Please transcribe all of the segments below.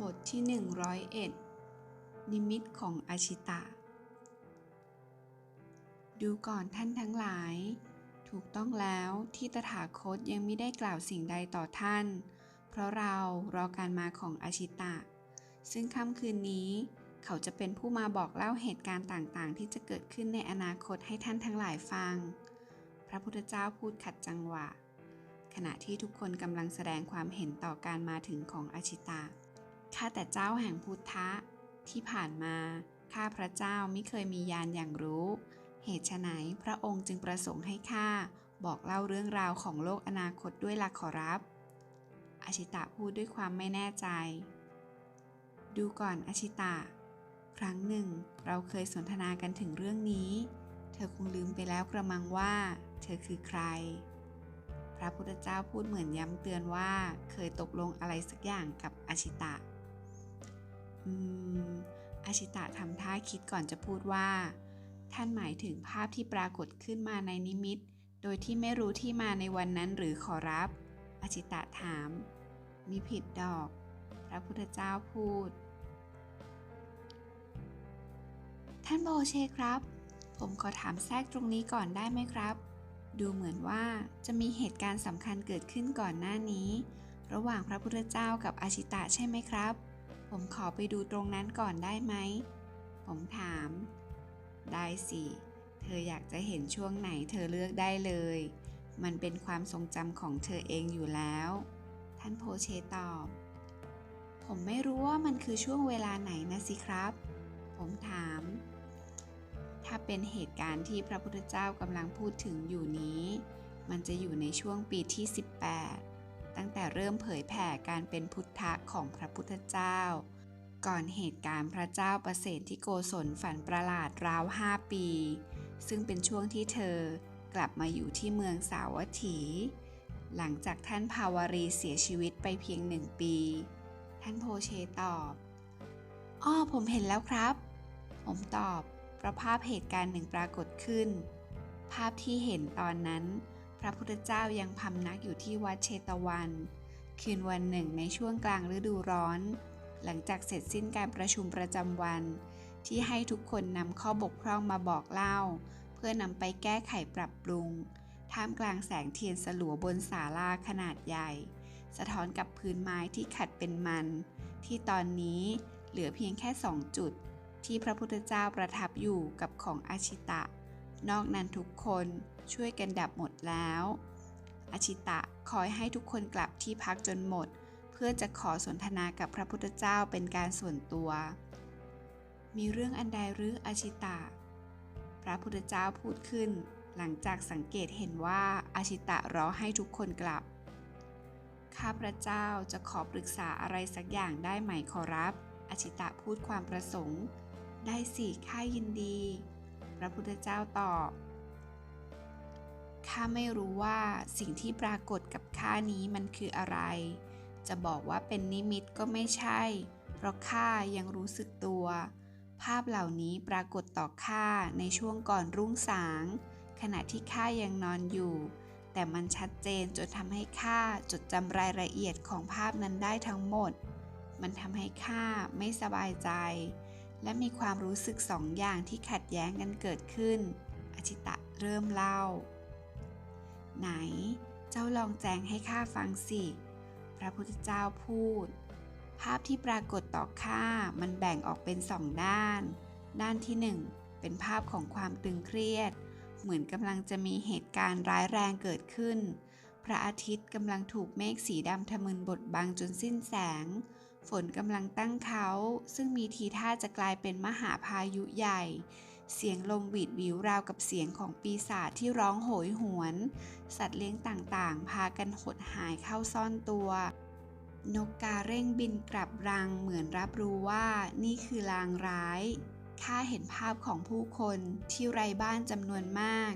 บทที่ 101 นิมิตของอาชิตะ ดูก่อนท่านทั้งหลาย ถูกต้องแล้วที่ตถาคตยังไม่ได้กล่าวสิ่งใดต่อท่าน เพราะเรารอการมาของอาชิตะ ซึ่งค่ำคืนนี้เขาจะเป็นผู้มาบอกเล่าเหตุการณ์ต่างๆ ที่จะเกิดขึ้นในอนาคตให้ท่านทั้งหลายฟัง พระพุทธเจ้าพูดขัดจังหวะ ขณะที่ทุกคนกำลังแสดงความเห็นต่อการมาถึงของอาชิตะ ข้าแต่เจ้าแห่งพุทธะ ที่ผ่านมา ข้าพระเจ้าไม่เคยมียานอย่างรู้ เหตุไฉนพระองค์จึงประสงค์ให้ข้าบอกเล่าเรื่องราวของโลกอนาคตด้วยล่ะขอรับ อาชิตะพูดด้วยความไม่แน่ใจ ดูก่อนอาชิตะ ครั้งหนึ่ง เราเคยสนทนากันถึงเรื่องนี้ เธอคงลืมไปแล้วกระมังว่า เธอคือใคร พระพุทธเจ้าพูดเหมือนย้ำเตือนว่าเคยตกลงอะไรสักอย่างกับอาชิตะ อืมอาชิตะทำท่าคิดก่อนจะพูดว่า ท่านหมายถึงภาพที่ปรากฏขึ้นมาในนิมิต โดยที่ไม่รู้ที่มาในวันนั้นหรือขอรับ อาชิตะถาม มีผิดดอก พระพุทธเจ้าพูด ท่านโบเชครับ ผมขอถามแทรกตรงนี้ก่อนได้ไหมครับ ดูเหมือนว่าจะมีเหตุการณ์สำคัญเกิดขึ้นก่อนหน้านี้ ระหว่างพระพุทธเจ้ากับอาชิตะใช่ไหมครับ ผมขอไปดูตรงนั้นก่อนได้ไหม ผมถาม ได้สิ เธออยากจะเห็นช่วงไหนเธอเลือกได้เลย มันเป็นความทรงจำของเธอเองอยู่แล้ว ท่านโพเชตอบ ผมไม่รู้ว่ามันคือช่วงเวลาไหนนะสิครับ ผมถาม ถ้าเป็นเหตุการณ์ที่พระพุทธเจ้ากำลังพูดถึงอยู่นี้ มันจะอยู่ในช่วงปีที่ 18 ตั้งแต่เริ่มเผยแผ่การเป็นพุทธะของพระพุทธเจ้า ก่อนเหตุการณ์พระเจ้าประเสฐที่โกศลฝันประหลาดราวห้าปี ซึ่งเป็นช่วงที่เธอกลับมาอยู่ที่เมืองสาวัตถี หลังจากท่านภาวรีเสียชีวิตไปเพียงหนึ่งปี ท่านโพเชตอบอ้อผมเห็นแล้วครับ ผมตอบเพราะภาพเหตุการณ์หนึ่งปรากฏขึ้น ภาพที่เห็นตอนนั้น พระพุทธเจ้ายังพำนักอยู่ที่วัดเชตวัน คืนวันหนึ่งในช่วงกลางฤดูร้อน หลังจากเสร็จสิ้นการประชุมประจำวัน ที่ให้ทุกคนนำข้อบกพร่องมาบอกเล่า เพื่อนำไปแก้ไขปรับปรุง ท่ามกลางแสงเทียนสลัวบนศาลาขนาดใหญ่ สะท้อนกับพื้นไม้ที่ขัดเป็นมัน ที่ตอนนี้เหลือเพียงแค่สองจุด ที่พระพุทธเจ้าประทับอยู่กับของอาชิตะ นอกนั้นทุกคนช่วยกันดับหมดแล้วอาชิตะคอยให้ทุกคนกลับที่พักจนหมด เพื่อจะขอสนทนากับพระพุทธเจ้าเป็นการส่วนตัว มีเรื่องอันใดหรืออาชิตะ พระพุทธเจ้าพูดขึ้น หลังจากสังเกตเห็นว่าอาชิตะรอให้ทุกคนกลับ ข้าพระเจ้าจะขอปรึกษาอะไรสักอย่างได้ไหมขอรับอาชิตะพูดความประสงค์ ได้สิข้ายินดี ระพุทธเจ้าตอบ ข้าไม่รู้ว่าสิ่งที่ปรากฏกับข้านี้มันคืออะไร จะบอกว่าเป็นนิมิตก็ไม่ใช่ เพราะข้ายังรู้สึกตัว ภาพเหล่านี้ปรากฏต่อข้าในช่วงก่อนรุ่งสาง ขณะที่ข้ายังนอนอยู่ แต่มันชัดเจนจนทำให้ข้าจดจำรายละเอียดของภาพนั้นได้ทั้งหมด มันทำให้ข้าไม่สบายใจ และมีความรู้สึกสองอย่างที่ขัดแย้งกันเกิดขึ้น อชิตะเริ่มเล่า ไหน เจ้าลองแจงให้ข้าฟังสิ พระพุทธเจ้าพูด ภาพที่ปรากฏต่อข้ามันแบ่งออกเป็นสองด้าน ด้านที่หนึ่งเป็นภาพของความตึงเครียด เหมือนกำลังจะมีเหตุการณ์ร้ายแรงเกิดขึ้น พระอาทิตย์กำลังถูกเมฆสีดำทะมึนบดบังจนสิ้นแสง ฝนกำลังตั้งเขา ซึ่งมีทีท่าจะกลายเป็นมหาพายุใหญ่ เสียงลมหวีดวิวราวกับเสียงของปีศาจที่ร้องโหยหวน สัตว์เลี้ยงต่างๆ พากันหดหายเข้าซ่อนตัวนกกาเร่งบินกลับรังเหมือนรับรู้ว่านี่คือลางร้าย ข้าเห็นภาพของผู้คนที่ไร้บ้านจำนวนมาก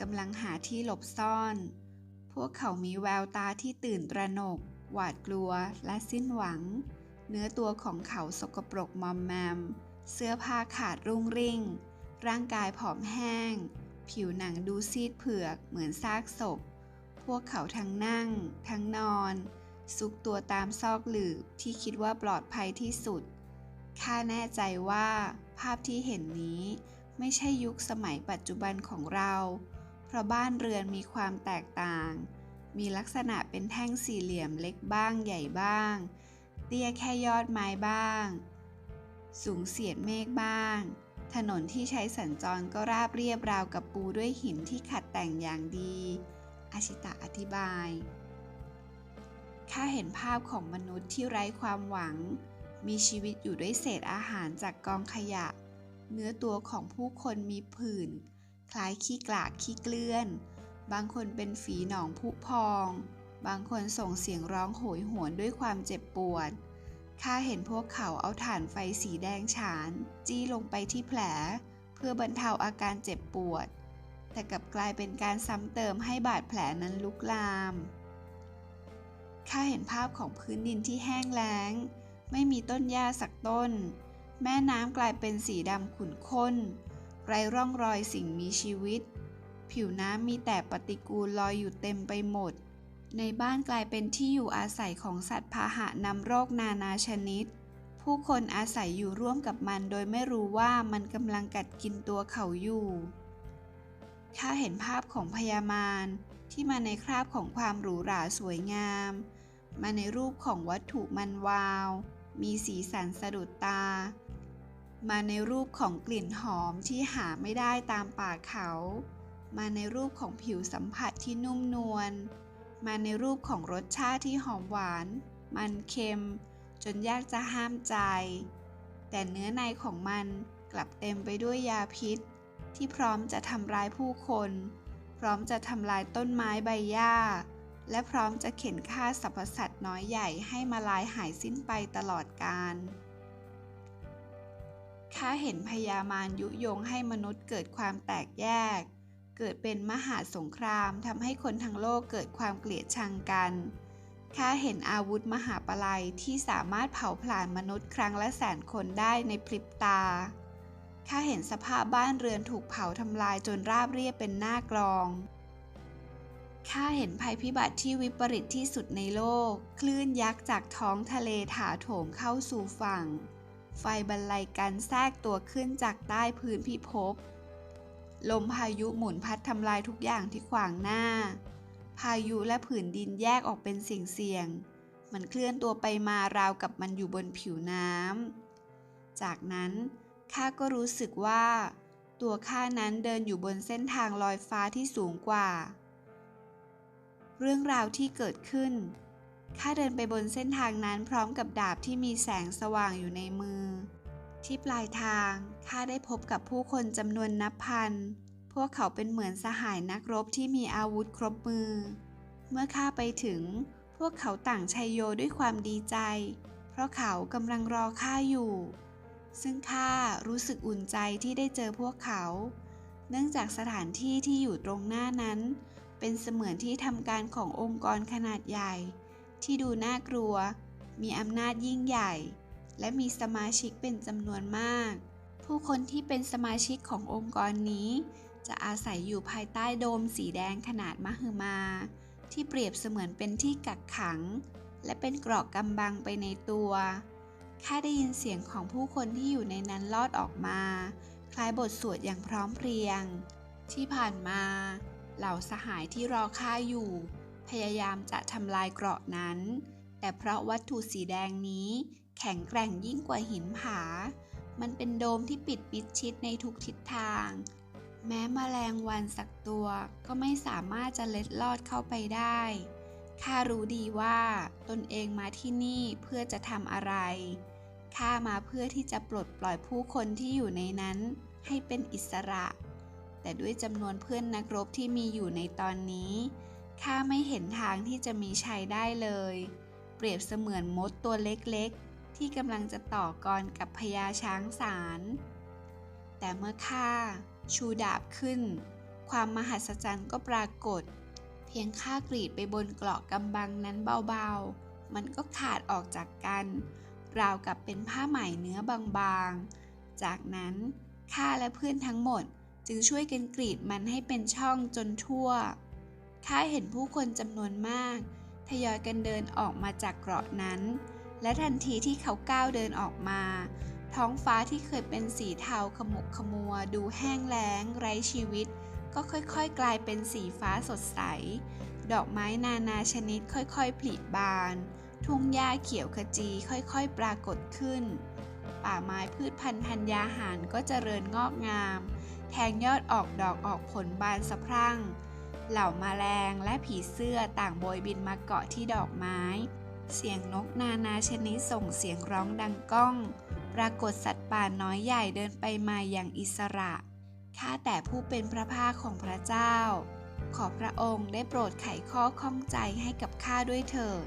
กำลังหาที่หลบซ่อน พวกเขามีแววตาที่ตื่นตระหนก หวาดกลัวและสิ้นหวัง เนื้อตัวของเขาสกปรกมอมแมม เสื้อผ้าขาดรุ่งริ่ง ร่างกายผอมแห้ง ผิวหนังดูซีดเผือกเหมือนซากศพ พวกเขาทั้งนั่ง ทั้งนอน ซุกตัวตามซอกหลืบที่คิดว่าปลอดภัยที่สุด ข้าแน่ใจว่า ภาพที่เห็นนี้ไม่ใช่ยุคสมัยปัจจุบันของเรา เพราะบ้านเรือนมีความแตกต่าง มีลักษณะเป็นแท่งสี่เหลี่ยมเล็กบ้างใหญ่บ้าง เตี้ยแค่ยอดไม้บ้าง สูงเสียดเมฆบ้าง ถนนที่ใช้สัญจรก็ราบเรียบราวกับปูด้วยหินที่ขัดแต่งอย่างดีอาชิตะอธิบาย ข้าเห็นภาพของมนุษย์ที่ไร้ความหวัง มีชีวิตอยู่ด้วยเศษอาหารจากกองขยะ เนื้อตัวของผู้คนมีผื่น คล้ายขี้กลากขี้เกลื่อน บางคนเป็นฝีหนองผุพอง บางคนส่งเสียงร้องโหยหวนด้วยความเจ็บปวด ข้าเห็นพวกเขาเอาถ่านไฟสีแดงฉาน จี้ลงไปที่แผล เพื่อบรรเทาอาการเจ็บปวด แต่กลับกลายเป็นการซ้ำเติมให้บาดแผลนั้นลุกลาม ข้าเห็นภาพของพื้นดินที่แห้งแล้ง ไม่มีต้นหญ้าสักต้น แม่น้ำกลายเป็นสีดำขุ่นข้น ไร้ร่องรอยสิ่งมีชีวิต ผิวน้ำมีแต่ปฏิกูลลอยอยู่เต็มไปหมด ในบ้านกลายเป็นที่อยู่อาศัยของสัตว์พาหะนำโรคนานาชนิด ผู้คนอาศัยอยู่ร่วมกับมันโดยไม่รู้ว่ามันกำลังกัดกินตัวเขาอยู่ข้าเห็นภาพของพญามารที่มาในคราบของความหรูหราสวยงาม มาในรูปของวัตถุมันวาว มีสีสันสะดุดตา มาในรูปของกลิ่นหอมที่หาไม่ได้ตามป่าเขา มาในรูปของผิวสัมผัสที่นุ่มนวล มาในรูปของรสชาติที่หอมหวาน มันเค็ม จนยากจะห้ามใจ แต่เนื้อในของมันกลับเต็มไปด้วยยาพิษ ที่พร้อมจะทำร้ายผู้คน พร้อมจะทำลายต้นไม้ใบหญ้า และพร้อมจะเข็นฆ่าสรรพสัตว์น้อยใหญ่ให้มาลายหายสิ้นไปตลอดกาลข้าเห็นพญามารยุยงให้มนุษย์เกิดความแตกแยก เกิดเป็นมหาสงครามทำให้คนทั้งโลกเกิดความเกลียดชังกันข้าเห็นอาวุธมหาปลัยที่สามารถเผาผลาญมนุษย์ครั้งละแสนคนได้ในพริบตาข้าเห็นสภาพบ้านเรือนถูกเผาทำลายจนราบเรียบเป็นหน้ากลองข้าเห็นภัยพิบัติที่วิปริตที่สุดในโลก คลื่นยักษ์จากท้องทะเลถาโถมเข้าสู่ฝั่ง ไฟบรรลัยกันแทรกตัวขึ้นจากใต้พื้นพิภพ ลมพายุหมุนพัดทำลายทุกอย่างที่ขวางหน้า พายุและผืนดินแยกออกเป็นเสียงๆมันเคลื่อนตัวไปมาราวกับมันอยู่บนผิวน้ำ จากนั้นข้าก็รู้สึกว่า ตัวข้านั้นเดินอยู่บนเส้นทางลอยฟ้าที่สูงกว่า เรื่องราวที่เกิดขึ้นข้าเดินไปบนเส้นทางนั้นพร้อมกับดาบที่มีแสงสว่างอยู่ในมือ ที่ปลายทางข้าได้พบกับผู้คนจำนวนนับพัน พวกเขาเป็นเหมือนสหายนักรบที่มีอาวุธครบมือ เมื่อข้าไปถึง พวกเขาต่างชัยโยด้วยความดีใจ เพราะเขากำลังรอข้าอยู่ ซึ่งข้ารู้สึกอุ่นใจที่ได้เจอพวกเขา เนื่องจากสถานที่ที่อยู่ตรงหน้านั้น เป็นเสมือนที่ทำการขององค์กรขนาดใหญ่ ที่ดูน่ากลัว มีอำนาจยิ่งใหญ่ และมีสมาชิกเป็นจำนวนมาก ผู้คนที่เป็นสมาชิกขององค์กรนี้ จะอาศัยอยู่ภายใต้โดมสีแดงขนาดมหึมา ที่เปรียบเสมือนเป็นที่กักขัง และเป็นเกราะกำบังไปในตัวข้าได้ยินเสียงของผู้คนที่อยู่ในนั้นลอดออกมา คล้ายบทสวดอย่างพร้อมเพรียง ที่ผ่านมา เหล่าสหายที่รอข้าอยู่ พยายามจะทำลายเกราะนั้น แต่เพราะวัตถุสีแดงนี้ แข็งแกร่งยิ่งกว่าหินผา มันเป็นโดมที่ปิดปิดชิดในทุกทิศทาง แม้มแมลงวันสักตัวก็ไม่สามารถจะเล็ดลอดเข้าไปได้ข้ารู้ดีว่าตนเองมาที่นี่เพื่อจะทำอะไร ข้ามาเพื่อที่จะปลดปล่อยผู้คนที่อยู่ในนั้นให้เป็นอิสระ แต่ด้วยจำนวนเพื่อนนักรบที่มีอยู่ในตอนนี้ ข้าไม่เห็นทางที่จะมีชัยได้เลย เปรียบเสมือนมดตัวเล็กๆ ที่กำลังจะต่อกรกับพญาช้างสาร แต่เมื่อข้าชูดาบขึ้น ความมหัศจรรย์ก็ปรากฏ เพียงข้ากรีดไปบนเกราะกำบังนั้นเบาๆ มันก็ขาดออกจากกัน ราวกับเป็นผ้าไหมเนื้อบางๆ จากนั้นข้าและเพื่อนทั้งหมดจึงช่วยกันกรีดมันให้เป็นช่องจนทั่ว ข้าเห็นผู้คนจำนวนมาก ทยอยกันเดินออกมาจากเกราะนั้น และทันทีที่เขาก้าวเดินออกมา ท้องฟ้าที่เคยเป็นสีเทาขมุกขมัว ดูแห้งแล้ง ไร้ชีวิต ก็ค่อยๆ กลายเป็นสีฟ้าสดใส ดอกไม้นานาชนิดค่อยๆผลิบาน ทุ่งหญ้าเขียวขจีค่อยๆ ปรากฏขึ้น ป่าไม้พืชพันธุ์ธัญญาหารก็เจริญงอกงาม แทงยอดออกดอกออกผลบานสะพรั่ง เหล่ามาแมลงและผีเสื้อต่างโบยบินมาเกาะที่ดอกไม้ เสียงนกนานาชนิดส่งเสียงร้องดังก้อง ปรากฏสัตว์ป่าน้อยใหญ่เดินไปมาอย่างอิสระ ข้าแต่ผู้เป็นพระภาคของพระเจ้า ขอพระองค์ได้โปรดไขข้อข้องใจให้กับข้าด้วยเถิด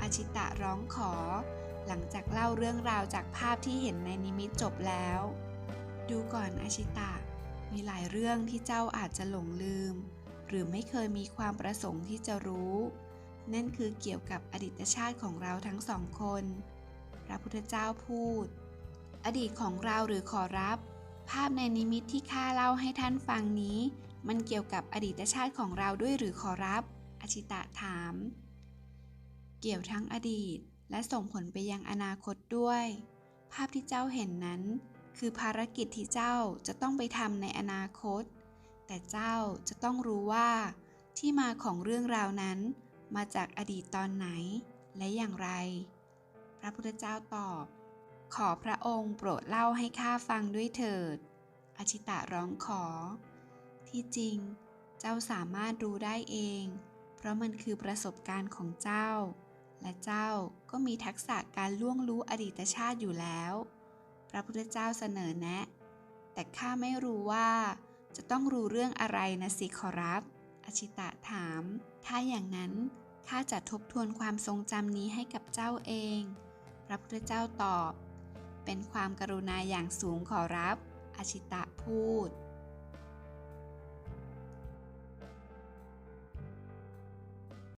อาชิตะร้องขอ หลังจากเล่าเรื่องราวจากภาพที่เห็นในนิมิตจบแล้ว ดูก่อนอาชิตะ มีหลายเรื่องที่เจ้าอาจจะหลงลืม หรือไม่เคยมีความประสงค์ที่จะรู้ นั่นคือเกี่ยวกับอดีตชาติของเราทั้งสองคน พระพุทธเจ้าพูด อดีตของเราหรือขอรับ ภาพในนิมิตที่ข้าเล่าให้ท่านฟังนี้ มันเกี่ยวกับอดีตชาติของเราด้วยหรือขอรับ อชิตะถาม เกี่ยวทั้งอดีตและส่งผลไปยังอนาคตด้วย ภาพที่เจ้าเห็นนั้น คือภารกิจที่เจ้าจะต้องไปทำในอนาคต แต่เจ้าจะต้องรู้ว่า ที่มาของเรื่องราวนั้น มาจากอดีตตอนไหน และอย่างไร พระพุทธเจ้าตอบ ขอพระองค์โปรดเล่าให้ข้าฟังด้วยเถิด อชิตะร้องขอ ที่จริง เจ้าสามารถรู้ได้เอง เพราะมันคือประสบการณ์ของเจ้า และเจ้าก็มีทักษะการล่วงรู้อดีตชาติอยู่แล้ว พระพุทธเจ้าเสนอแนะ แต่ข้าไม่รู้ว่าจะต้องรู้เรื่องอะไรนะสิขอรับ อชิตะถาม ถ้าอย่างนั้นข้าจะทบทวนความทรงจำนี้ให้กับเจ้าเอง พระพุทธเจ้าตอบ เป็นความกรุณาอย่างสูงขอรับ อชิตะพูด